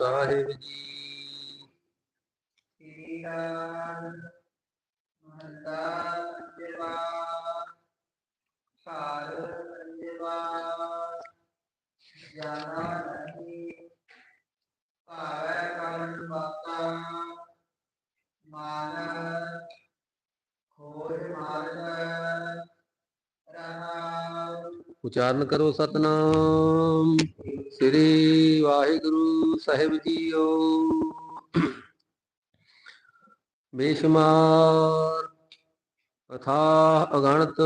ਸਾਹਿਬ ਜੀ। ਸ੍ਰੀ ਰਾਮ ਮਹਲਾ ਪੰਜਵਾ ਸਾਰ ਪੰਜਵਾ ਜਾਣਾ ਨਹੀਂ ਭਾਵੈ ਕਰਨ ਬਾਤਾ ਮਾਨ ਖੋਜ ਮਾਰਗ ਰਹਾ ਉਚਾਰਨ ਕਰੋ ਸਤਨਾਮ ਸ੍ਰੀ ਵਾਹਿਗੁਰੂ ਸਾਹਿਬ ਜੀਓ ਬੇਸ਼ੁਮਾਰ ਅਥਾ ਅਗਣਤ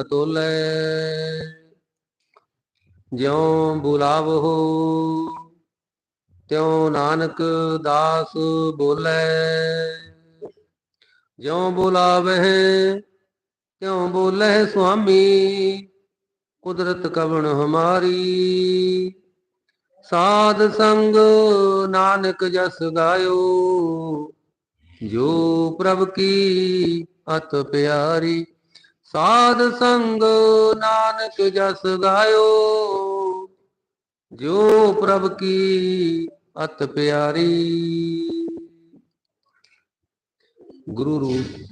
ਅਤੁਲੈ ਜਿਉ ਬੁਲਾਵੋ ਤਿਉ ਨਾਨਕ ਦਾਸ ਬੋਲੇ ਜਿਉ ਬੁਲਾਵਹਿ ਤਿਉ ਬੋਲੇ ਸੁਆਮੀ ਕੁਦਰਤ ਕਵਣ ਹਮਾਰੀ? ਸਾਧ ਸੰਗ ਨਾਨਕ ਜਸ ਗਾਇਓ, ਜੋ ਪ੍ਰਭ ਕੀ ਅਤ ਪਿਆਰੀ। ਸਾਧ ਸੰਗ ਨਾਨਕ ਜਸ ਗਾਇਓ, ਜੋ ਪ੍ਰਭ ਕੀ ਅਤ ਪਿਆਰੀ। ਗੁਰੂ ਰੂਪ,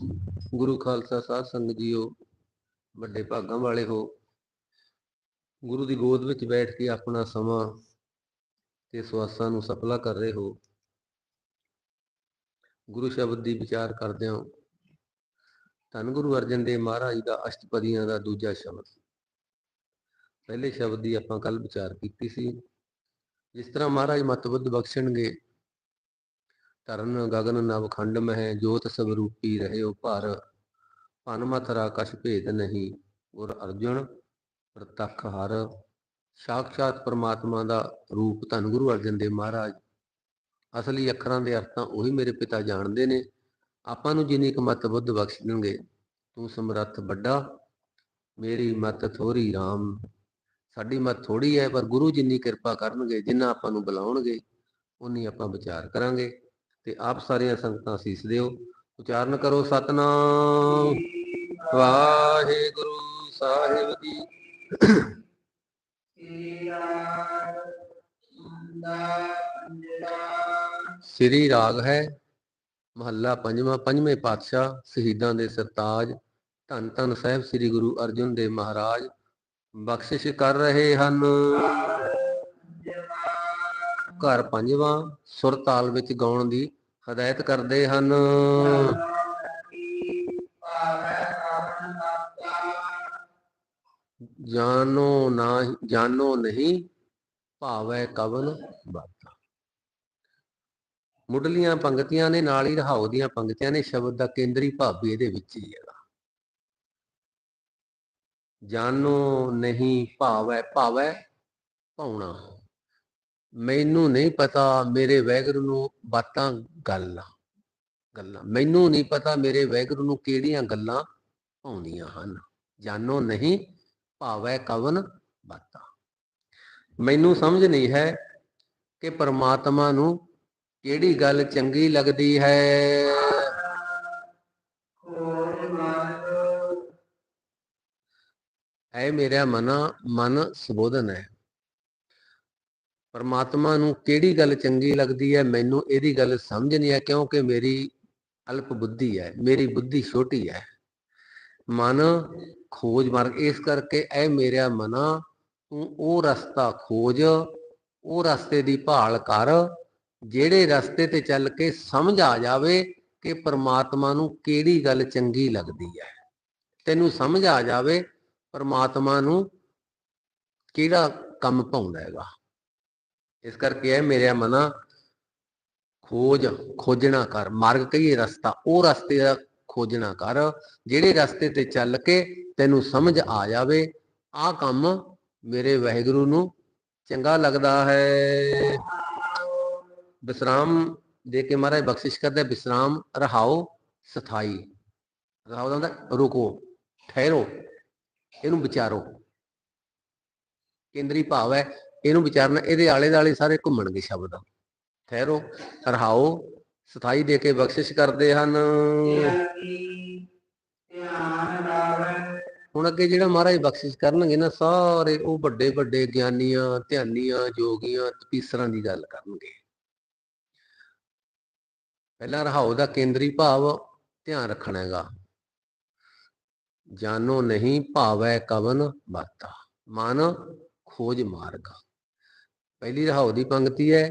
ਗੁਰੂ ਖਾਲਸਾ ਸਾਧ ਸੰਗਤ ਜੀਓ, ਵੱਡੇ ਭਾਗਾਂ ਵਾਲੇ ਹੋ। ਗੁਰੂ ਦੀ ਗੋਦ ਵਿੱਚ ਬੈਠ ਕੇ ਆਪਣਾ ਸਮਾਂ ਤੇ ਸਵਾਸਾਂ ਨੂੰ ਸਫਲਾ ਕਰ ਰਹੇ ਹੋ। ਗੁਰੂ ਸ਼ਬਦ ਦੀ ਵਿਚਾਰ ਕਰਦੇ ਹੋ ਧੰਨ ਗੁਰੂ ਅਰਜਨ ਦੇਵ ਮਹਾਰਾਜ ਦਾ ਅਸ਼ਟਪਦੀਆਂ ਦਾ ਦੂਜਾ ਸ਼ਬਦ। ਪਹਿਲੇ ਸ਼ਬਦ ਦੀ ਆਪਾਂ ਕੱਲ ਵਿਚਾਰ ਕੀਤੀ ਸੀ। ਜਿਸ ਤਰ੍ਹਾਂ ਮਹਾਰਾਜ ਮਤਬੁੱਧ ਬਖਸ਼ਣਗੇ, ਧਰਨ ਗਗਨ ਨਵ ਖੰਡ ਮਹਿ, ਜੋਤ ਸਭ ਰੂਪੀ ਰਹਿਓ ਭਰ। ਭਨ ਮਥਰਾ ਭੇਦ ਨਹੀਂ, ਗੁਰ ਅਰਜੁਨ ਪ੍ਰਤੱਖ ਹਰ ਸਾਖਸ਼ਾਤ ਪ੍ਰਮਾਤਮਾ ਦਾ ਰੂਪ ਧੰਨ ਗੁਰੂ ਅਰਜਨ ਦੇਵ ਮਹਾਰਾਜ। ਅਸਲੀ ਅੱਖਰਾਂ ਦੇ ਅਰਥ ਤਾਂ ਉਹੀ ਮੇਰੇ ਪਿਤਾ ਜਾਣਦੇ ਨੇ। ਆਪਾਂ ਨੂੰ ਜਿੰਨੀ ਕੁ ਮਤ ਬੁੱਧ ਬਖਸ਼ ਦੇਣਗੇ ਤੂੰ ਸਮਰੱਥ ਵੱਡਾ ਮੇਰੀ ਮਤ ਥੋੜੀ RAM ਸਾਡੀ ਮਤ ਥੋੜੀ ਹੈ ਪਰ ਗੁਰੂ ਜਿੰਨੀ ਕਿਰਪਾ ਕਰਨਗੇ ਜਿੰਨਾ ਆਪਾਂ ਨੂੰ ਬੁਲਾਉਣਗੇ ਉਨੀ ਆਪਾਂ ਵਿਚਾਰ ਕਰਾਂਗੇ। ਤੇ ਆਪ ਸਾਰੀਆਂ ਸੰਗਤਾਂ ਸੀਸ ਦਿਓ। ਉਚਾਰਨ ਕਰੋ ਸਤਨਾਮ। ਵਾਹਿਗੁਰੂ ਸਾਹਿਬ ਜੀ। ਸ੍ਰੀ ਰਾਗ ਹੈ। ਮਹੱਲਾ ਪੰਜਵਾਂ, ਪੰਜਵੇਂ ਪਾਤਸ਼ਾਹ ਸ਼ਹੀਦਾਂ ਦੇ ਸਰਤਾਜ। ਧੰਨ ਧੰਨ ਸਾਹਿਬ ਸ੍ਰੀ ਗੁਰੂ ਅਰਜਨ ਦੇਵ ਮਹਾਰਾਜ। ਬਖਸ਼ਿਸ਼ ਕਰ ਰਹੇ ਹਨ। ਘਰ ਪੰਜਵਾਂ ਸੁਰ ਤਾਲ ਵਿੱਚ ਗਾਉਣ ਦੀ ਹਦਾਇਤ ਕਰਦੇ ਹਨ। ਜਾਨੋ ਨਾ ਜਾਨੋ ਨਹੀਂ, ਭਾਵੈ ਕਵਨ ਬਾਤਾ ਮੁੱਢਲੀਆਂ ਪੰਕਤੀਆਂ ਨੇ ਨਾਲ ਹੀ ਰਹਾਉ ਦੀਆਂ ਪੰਕਤੀਆਂ ਨੇ, ਸ਼ਬਦ ਦਾ ਕੇਂਦਰੀ ਭਾਵ ਵੀ ਇਹਦੇ ਵਿੱਚ ਹੀ ਹੈਗਾ। ਜਾਨੋ ਨਹੀਂ, ਭਾਵੈ ਭਾਵੈ ਪਾਉਣਾ ਮੈਨੂੰ ਨਹੀਂ ਪਤਾ ਮੇਰੇ ਵੈਗਰੂ ਨੂੰ ਬਾਤਾਂ ਗੱਲਾਂ ਗੱਲਾਂ। ਮੈਨੂੰ ਨਹੀਂ ਪਤਾ ਮੇਰੇ ਵੈਗਰੂ ਨੂੰ ਕਿਹੜੀਆਂ ਗੱਲਾਂ ਆਉਂਦੀਆਂ ਹਨ। ਜਾਨੋ ਨਹੀਂ ਭਾਵੈ ਕਵਨ ਬਾਤਾਂ। ਮੈਨੂੰ ਸਮਝ ਨਹੀਂ ਹੈ ਕਿ ਪਰਮਾਤਮਾ ਨੂੰ ਕਿਹੜੀ ਗੱਲ ਚੰਗੀ ਲੱਗਦੀ ਹੈ। ਐ ਮੇਰਾ ਮਨ ਮਨ ਸੁਬੋਧਨ ਹੈ। ਪਰਮਾਤਮਾ ਨੂੰ ਕਿਹੜੀ ਗੱਲ ਚੰਗੀ ਲੱਗਦੀ ਹੈ, ਮੈਨੂੰ ਇਹਦੀ ਗੱਲ ਸਮਝ ਨਹੀਂ ਆ ਕਿਉਂਕਿ ਮੇਰੀ ਅਲਪ ਬੁੱਧੀ ਹੈ, ਮੇਰੀ ਬੁੱਧੀ ਛੋਟੀ ਹੈ। ਮਨ ਖੋਜ ਮਾਰਗ ਇਸ ਕਰਕੇ ਐ ਮੇਰਾ ਮਨਾ, ਤੂੰ ਉਹ ਰਸਤਾ ਖੋਜ, ਉਹ ਰਸਤੇ ਦੀ ਭਾਲ ਕਰ, ਜਿਹੜੇ ਰਸਤੇ ਤੇ ਚੱਲ ਕੇ ਸਮਝ ਆ ਜਾਵੇ ਕਿ ਪਰਮਾਤਮਾ ਨੂੰ ਕਿਹੜੀ ਗੱਲ ਚੰਗੀ ਲੱਗਦੀ ਹੈ ਤੈਨੂੰ ਸਮਝ ਆ ਜਾਵੇ ਪਰਮਾਤਮਾ ਨੂੰ ਕਿਹੜਾ ਕੰਮ ਪਾਉਂਦਾ ਹੈਗਾ। ਇਸ ਕਰਕੇ ਇਹ ਮੇਰੇ ਮਨਾ, ਖੋਜ, ਖੋਜਣਾ ਕਰ, ਮਾਰਗ ਕਹੀਏ ਰਸਤਾ, ਉਹ ਰਸਤੇ ਦਾ ਖੋਜਣਾ ਕਰ, ਜਿਹੜੇ ਰਸਤੇ ਤੇ ਚੱਲ ਕੇ ਤੈਨੂੰ ਸਮਝ ਆ ਜਾਵੇ, ਆਹ ਕੰਮ ਮੇਰੇ ਵਾਹਿਗੁਰੂ ਨੂੰ ਚੰਗਾ ਲੱਗਦਾ ਹੈ। ਵਿਸਰਾਮ ਦੇ ਕੇ ਮਹਾਰਾਜ ਬਖਸ਼ਿਸ਼ ਕਰਦੇ, ਵਿਸਰਾਮ, ਰਹਾਓ, ਸਥਾਈ। ਰਹਾਓ ਦਾ ਹੁੰਦਾ, ਰੁਕੋ, ਠਹਿਰੋ, ਇਹਨੂੰ ਵਿਚਾਰੋ। ਕੇਂਦਰੀ ਭਾਵ ਹੈ, ਇਹਨੂੰ ਵਿਚਾਰਨਾ, ਇਹਦੇ ਆਲੇ ਦਾਲੇ ਸਾਰੇ ਘੁੰਮਣਗੇ ਸ਼ਬਦ। ਠਹਿਰੋ, ਰਹਾਓ ਸਥਾਈ ਦੇ ਕੇ ਬਖਸ਼ਿਸ਼ ਕਰਦੇ ਹਨ। ਹੁਣ ਅੱਗੇ ਜਿਹੜਾ ਮਹਾਰਾਜ ਬਖਸ਼ਿਸ਼ ਕਰਨਗੇ ਨਾ, ਸਾਰੇ ਉਹ ਵੱਡੇ ਵੱਡੇ ਗਿਆਨੀਆਂ, ਧਿਆਨੀਆਂ, ਜੋਗੀਆਂ, ਤਪੀਸਰਾਂ ਦੀ ਗੱਲ ਕਰਨਗੇ। ਪਹਿਲਾ ਰਹਾਉ ਦਾ ਕੇਂਦਰੀ ਭਾਵ ਧਿਆਨ ਰੱਖਣਾ ਹੈਗਾ। ਜਾਨੋ ਨਹੀਂ ਭਾਵੈ ਕਵਨ ਬਾਤਾ, ਮਨ ਖੋਜ ਮਾਰਗ। ਪਹਿਲੀ ਰਹਾਉ ਦੀ ਪੰਕਤੀ ਹੈ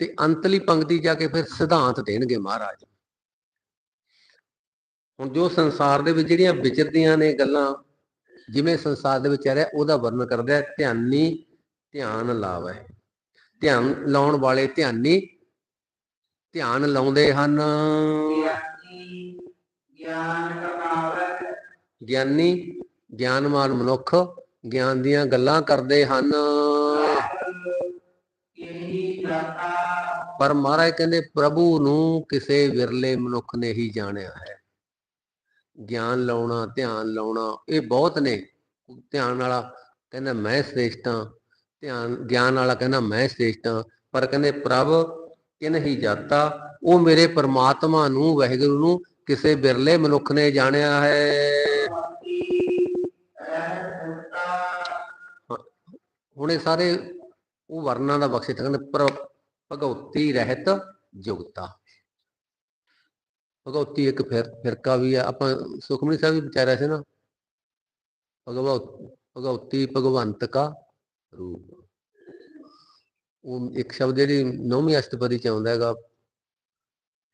ਤੇ ਅੰਤਲੀ ਪੰਕਤੀ ਜਾ ਕੇ ਫਿਰ ਸਿਧਾਂਤ ਦੇਣਗੇ ਮਹਾਰਾਜ ਹੁਣ ਜੋ ਸੰਸਾਰ ਦੇ ਵਿੱਚ ਜਿਹੜੀਆਂ ਵਿਚਰਦੀਆਂ ਨੇ ਗੱਲਾਂ ਜਿਵੇਂ ਸੰਸਾਰ ਦੇ ਵਿੱਚ ਆ ਰਿਹਾ ਉਹਦਾ ਵਰਣਨ ਕਰਦਾ ਹੈ ਧਿਆਨੀ ਧਿਆਨ ਲਾਵੇ ਧਿਆਨ ਲਾਉਣ ਵਾਲੇ ਧਿਆਨੀ ਧਿਆਨ ਲਾਉਂਦੇ ਹਨ ਗਿਆਨੀ ਗਿਆਨ ਕਮਾਵੈ ਗਿਆਨੀ ਗਿਆਨਵਾਨ ਮਨੁੱਖ ਗਿਆਨ ਦੀਆਂ ਗੱਲਾਂ ਕਰਦੇ ਹਨ ਇਹੀ ਜਾਤਾ ਪਰ ਮਹਾਰਾਜ ਕਹਿੰਦੇ ਪ੍ਰਭੂ ਨੂੰ ਕਿਸੇ ਵਿਰਲੇ ਮਨੁੱਖ ਨੇ ਹੀ ਜਾਣਿਆ ਹੈ। ਗਿਆਨ ਲਾਉਣਾ, ਧਿਆਨ ਲਾਉਣਾ ਇਹ ਬਹੁਤ ਨੇ। ਧਿਆਨ ਵਾਲਾ ਕਹਿੰਦਾ ਮੈਂ ਸ੍ਰੇਸ਼ਟ ਹਾਂ, ਧਿਆਨ, ਗਿਆਨ ਵਾਲਾ ਕਹਿੰਦਾ ਮੈਂ ਸ੍ਰੇਸ਼ਟ ਹਾਂ, ਪਰ ਕਹਿੰਦੇ ਪ੍ਰਭ ਕਿਨ ਹੀ ਜਾਤਾ, ਉਹ ਮੇਰੇ ਪਰਮਾਤਮਾ ਨੂੰ, ਵਾਹਿਗੁਰੂ ਨੂੰ ਕਿਸੇ ਬਿਰਲੇ ਮਨੁੱਖ ਨੇ ਜਾਣਿਆ ਹੈ। ਭਗਤੀ ਹੁਣ ਇਹ ਸਾਰੇ ਉਹ ਵਰਨਾਂ ਦਾ ਬਖਸ਼ਿਸ਼ ਕਹਿੰਦੇ ਭਗਉਤੀ ਰਹਿਤ ਜੁਗਤਾ। ਭਗਉਤੀ ਇੱਕ ਫਿਰ, ਫਿਰਕਾ ਵੀ ਆ। ਆਪਾਂ ਸੁਖਮਨੀ ਸਾਹਿਬ ਵੀ ਵਿਚਾਰਿਆ ਸੀ ਨਾ ਭਗਵ ਭਗਉਤੀ ਭਗਵੰਤ ਕਾ ਰੂਪ। ਉਹ ਇੱਕ ਸ਼ਬਦ ਜਿਹੜੀ ਨੌਵੀਂ ਅਸ਼ਟਪਦੀ ਚ ਆਉਂਦਾ ਹੈਗਾ,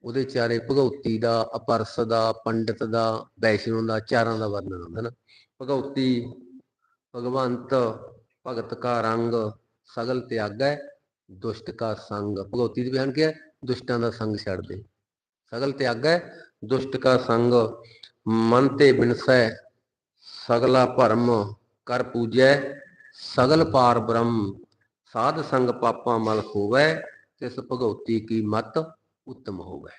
ਉਹਦੇ ਚਾਰੇ ਭਗਉਤੀ ਦਾ, ਅਪਰਸ ਦਾ, ਪੰਡਤ ਦਾ, ਵੈਸ਼ਨੂ ਦਾ, ਚਾਰਾਂ ਦਾ ਵਰਣਨ ਹੁੰਦਾ ਨਾ। ਭਗਉਤੀ, ਭਗਵੰਤ, ਭਗਤ ਕਾ ਰੰਗ, ਸਗਲ ਤਿਆਗੈ ਦੁਸ਼ਟ ਕਾ ਸੰਗ। ਭਗਉਤੀ ਦੀ ਬਿਆਨ ਕੀ ਦੁਸ਼ਟਾਂ ਦਾ ਸੰਗ ਛੱਡ ਦੇ। ਸਗਲ ਤਿਆਗੈ ਦੁਸ਼ਟ ਕਾ ਸੰਗ। ਮਨ ਤੇ ਬਿਨਸੈ। ਸਗਲਾ ਭਰਮ ਕਰ ਪੂਜੈ। ਸਗਲ ਪਾਰ ਬ੍ਰਹਮ। ਸਾਧ ਸੰਗ ਪਾਪਾਂ ਮਲ ਹੋਵੈ। ਤਿਸ ਭਗਉਤੀ ਕੀ ਮਤ ਉੱਤਮ ਹੋਵੈ।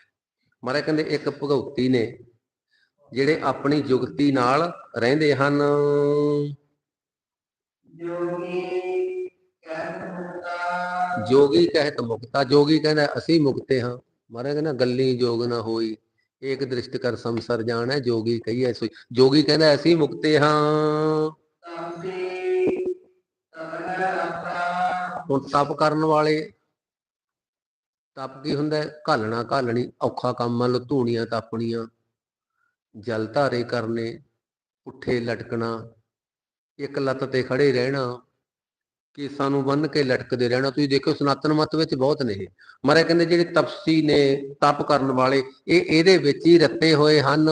ਮਾਰੇ ਕਹਿੰਦੇ, ਇੱਕ ਭਗਉਤੀ ਨੇ ਜਿਹੜੇ ਆਪਣੀ ਜੁਗਤੀ ਨਾਲ ਰਹਿੰਦੇ ਹਨ। ਜੋਗੀ ਜੋਗੀ ਕਹਿਤ ਮੁਕਤਾ, ਜੋਗੀ ਕਹਿੰਦਾ ਅਸੀਂ ਮੁਕਤੇ ਹਾਂ। ਮਹਾਰਾਜ ਕਹਿੰਦਾ ਗੱਲੀ ਜੋਗ ਨਾ ਹੋਈ, ਏਕ ਦ੍ਰਿਸ਼ਟ ਕਰ ਸੰਸਰ ਜਾਣੈ, ਜੋਗੀ ਕਹੀਐ ਸੋਈ। ਜੋਗੀ ਕਹਿੰਦਾ ਅਸੀਂ ਮੁਕਤੇ ਹਾਂ। ਹੁਣ ਤਪ ਕਰਨ ਵਾਲੇ, ਤਪ ਕੀ ਹੁੰਦਾ? ਘਾਲਣਾ ਘਾਲਣੀ, ਔਖਾ ਕੰਮ ਮੰਨ ਲਓ ਧੂਣੀਆਂ ਤਾਪਣੀਆਂ, ਜਲ ਧਾਰੇ ਕਰਨੇ, ਪੁੱਠੇ ਲਟਕਣਾ, ਇੱਕ ਲੱਤ ਤੇ ਖੜੇ ਰਹਿਣਾ। ਕੇਸਾਂ ਨੂੰ ਬੰਨ ਕੇ ਲਟਕਦੇ ਰਹਿਣਾ। ਤੁਸੀਂ ਦੇਖੋ ਸਨਾਤਨ ਮਤ ਵਿੱਚ ਬਹੁਤ ਨੇ ਇਹ। ਮਹਾਰਾਜ ਕਹਿੰਦੇ ਜਿਹੜੇ ਤਪਸੀ ਨੇ, ਤਪ ਕਰਨ ਵਾਲੇ, ਇਹ ਇਹਦੇ ਵਿੱਚ ਹੀ ਰੱਤੇ ਹੋਏ ਹਨ।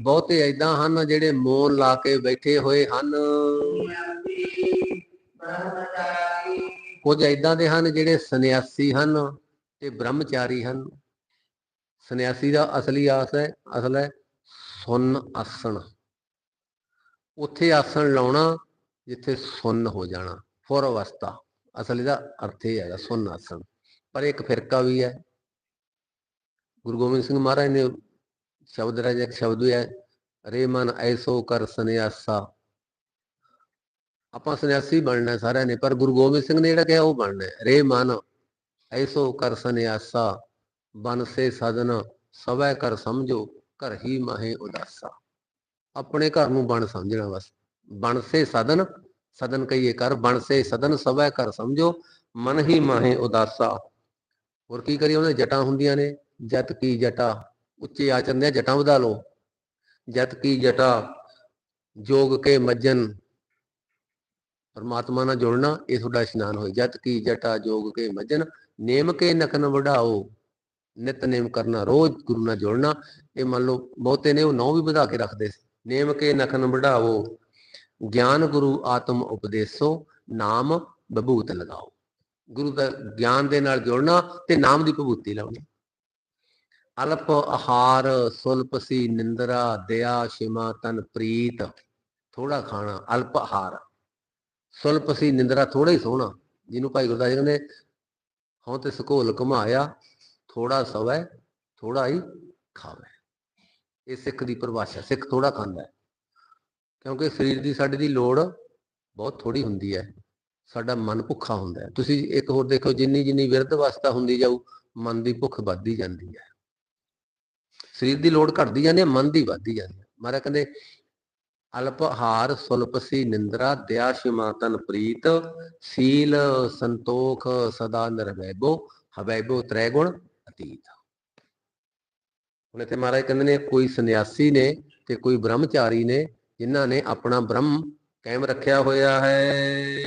ਬਹੁਤੇ ਐਦਾਂ ਹਨ ਜਿਹੜੇ ਮੋਨ ਲਾ ਕੇ ਬੈਠੇ ਹੋਏ ਹਨ। ਨਿਯੰਤੀ ਬ੍ਰਹਮਚਾਰੀ ਕੁਝ ਐਦਾਂ ਦੇ ਹਨ ਜਿਹੜੇ ਸੰਨਿਆਸੀ ਹਨ ਤੇ ਬ੍ਰਹਮਚਾਰੀ ਹਨ। ਸੰਨਿਆਸੀ ਦਾ ਅਸਲੀ ਆਸ ਹੈ, ਅਸਲ ਹੈ ਸੁੰਨ ਆਸਣ ਉੱਥੇ ਆਸਣ ਲਾਉਣਾ ਜਿੱਥੇ ਸੁੰਨ ਹੋ ਜਾਣਾ ਫੁਰ ਅਵਸਥਾ। ਅਸਲ ਇਹਦਾ ਅਰਥ ਇਹ ਹੈਗਾ ਸੁੰਨ ਆਸਣ। ਪਰ ਇੱਕ ਫਿਰਕਾ ਵੀ ਹੈ। ਗੁਰੂ ਗੋਬਿੰਦ ਸਿੰਘ ਮਹਾਰਾਜ ਨੇ ਸ਼ਬਦ ਰਾਜ ਸ਼ਬਦ ਵੀ ਹੈ, ਰੇ ਮਨ ਐਸੋ ਕਰ ਸੰਨਿਆਸਾ। ਆਪਾਂ ਸੰਨਿਆਸੀ ਬਣਨਾ ਸਾਰਿਆਂ ਨੇ, ਪਰ ਗੁਰੂ ਗੋਬਿੰਦ ਸਿੰਘ ਨੇ ਜਿਹੜਾ ਕਿਹਾ ਉਹ ਬਣਨਾ ਰੇ ਮਨ ਐਸੋ ਕਰ ਸੰਨਿਆਸਾ, ਬਨ ਸੇ ਸਦਨ ਸਵੈ ਕਰ ਸਮਝੋ, ਘਰ ਹੀ ਮਾਹੇ ਉਦਾਸਾ। ਆਪਣੇ ਘਰ ਨੂੰ ਬਣ ਸਮਝਣਾ ਬਸ। ਬਣ ਸੇ ਸਦਨ ਸਦਨ ਕਹੀਏ ਕਰ ਬਣ ਸੇ ਸਦਨ ਸਵੈ ਕਰ ਸਮਝੋ, ਮਨ ਹੀ ਮਾਹੇ ਉਦਾਸਾ। ਹੋਰ ਕੀ ਕਰੀਏ ਉਹਨੇ ਜਟਾਂ ਹੁੰਦੀਆਂ ਨੇ ਜਤ ਕੀ ਜਟਾ, ਉੱਚੇ ਆਚਰਨ ਦੀਆਂ ਜਟਾਂ ਵਧਾ ਲਓ। ਜਤ ਕੀ ਜਟਾ, ਜੋਗ ਕੇ ਮੱਜਨ, ਪਰਮਾਤਮਾ ਨਾਲ ਜੁੜਨਾ, ਇਹ ਤੁਹਾਡਾ ਇਸ਼ਨਾਨ ਹੋਏ। ਜਤ ਕੀ ਜਟਾ, ਜੋਗ ਕੇ ਮੱਜਨ, ਨੇਮ ਕੇ ਨਕਨ ਵਢਾਓ ਨਿਤ ਨੇਮ ਕਰਨਾ, ਰੋਜ਼ ਗੁਰੂ ਨਾਲ ਜੁੜਨਾ। ਇਹ ਮੰਨ ਲਓ, ਬਹੁਤੇ ਨੇ, ਉਹ ਨੌ ਵੀ ਵਧਾ ਕੇ ਰੱਖਦੇ ਸੀ। ਨੇਮ ਕੇ ਨਖਨ ਵਢਾਓ ਗਿਆਨ ਗੁਰੂ ਆਤਮ ਉਪਦੇਸੋ, ਨਾਮ ਬਭੂਤ ਲਗਾਓ। ਗੁਰੂ ਦਾ ਗਿਆਨ ਦੇ ਨਾਲ ਜੋੜਨਾ ਤੇ ਨਾਮ ਦੀ ਵਿਭੂਤੀ ਲਾਉਣੀ। ਅਲਪ ਆਹਾਰ ਸੁਲਪਸੀ ਨਿੰਦਰਾ, ਦਇਆ ਸ਼ਿਮਾ ਤਨ ਪ੍ਰੀਤ ਥੋੜਾ ਖਾਣਾ, ਅਲਪ ਆਹਾਰ। ਸੁਲਪਸੀ ਨਿੰਦਰਾ ਥੋੜਾ ਹੀ ਸੋਹਣਾ, ਜਿਹਨੂੰ ਭਾਈ ਗੁਰਦਾਸ ਜੀ ਕਹਿੰਦੇ, ਹਉ ਤੇ ਸਕੋਲ ਘਮਾਇਆ ਥੋੜਾ ਸਵੈ ਥੋੜਾ ਹੀ ਖਾਵੇ। ਇਹ ਸਿੱਖ ਦੀ ਪਰਿਭਾਸ਼ਾ, ਸਿੱਖ ਥੋੜਾ ਖਾਂਦਾ ਹੈ। ਕਿਉਂਕਿ ਸਰੀਰ ਦੀ ਸਾਡੇ ਦੀ ਲੋੜ ਬਹੁਤ ਥੋੜੀ ਹੁੰਦੀ ਹੈ। ਸਾਡਾ ਮਨ ਭੁੱਖਾ ਹੁੰਦਾ ਹੈ। ਤੁਸੀਂ ਇੱਕ ਹੋਰ ਦੇਖੋ, ਜਿੰਨੀ ਜਿੰਨੀ ਵਿਰਧ ਅਵਸਥਾ ਹੁੰਦੀ ਜਾਊ, ਮਨ ਦੀ ਭੁੱਖ ਵੱਧਦੀ ਜਾਂਦੀ ਹੈ। ਸਰੀਰ ਦੀ ਲੋੜ ਘਟਦੀ ਜਾਂਦੀ ਹੈ, ਮਨ ਦੀ ਵੱਧਦੀ ਜਾਂਦੀ ਹੈ। ਮਹਾਰਾਜ ਕਹਿੰਦੇ ਅਲਪਹਾਰ ਸੁਲਪਸੀ ਨਿੰਦਰਾ ਦਇਆ ਸ਼ਿਮਾਤਨ ਪ੍ਰੀਤ, ਸੀਲ ਸੰਤੋਖ ਸਦਾ ਨਿਰਵੈਬੋ ਹਵੈਬੋ ਤ੍ਰੈ ਗੁਣ ਅਤੀਤ। ਹੁਣ ਇੱਥੇ ਮਹਾਰਾਜ ਕਹਿੰਦੇ ਨੇ, ਕੋਈ ਸੰਨਿਆਸੀ ਨੇ ਤੇ ਕੋਈ ਬ੍ਰਹਮਚਾਰੀ ਨੇ, ਜਿਨ੍ਹਾਂ ਨੇ ਆਪਣਾ ਬ੍ਰਹਮ ਕਾਇਮ ਰੱਖਿਆ ਹੋਇਆ ਹੈ।